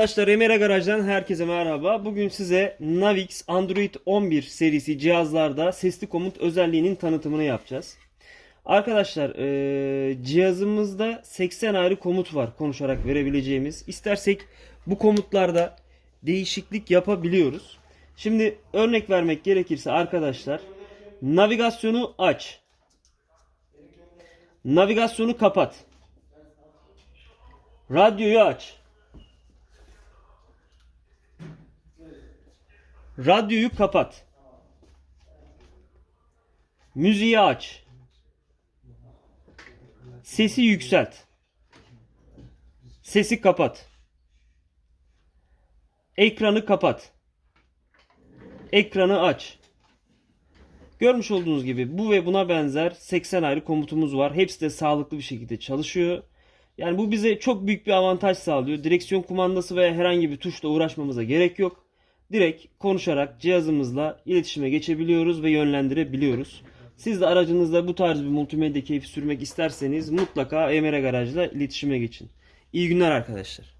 Arkadaşlar Emera Garaj'dan herkese merhaba. Bugün size Navix Android 11 serisi cihazlarda sesli komut özelliğinin tanıtımını yapacağız. Arkadaşlar eee, cihazımızda 80 ayrı komut var konuşarak verebileceğimiz. İstersek bu komutlarda değişiklik yapabiliyoruz. Şimdi örnek vermek gerekirse arkadaşlar navigasyonu aç. Navigasyonu kapat. Radyoyu aç. Radyoyu kapat. Müziği aç. Sesi yükselt. Sesi kapat. Ekranı kapat. Ekranı aç. Görmüş olduğunuz gibi bu ve buna benzer 80 ayrı komutumuz var. Hepsi de sağlıklı bir şekilde çalışıyor. Yani bu bize çok büyük bir avantaj sağlıyor. Direksiyon kumandası veya herhangi bir tuşla uğraşmamıza gerek yok. Direkt konuşarak cihazımızla iletişime geçebiliyoruz ve yönlendirebiliyoruz. Siz de aracınızda bu tarz bir multimedya keyfi sürmek isterseniz mutlaka Emre Garaj'la iletişime geçin. İyi günler arkadaşlar.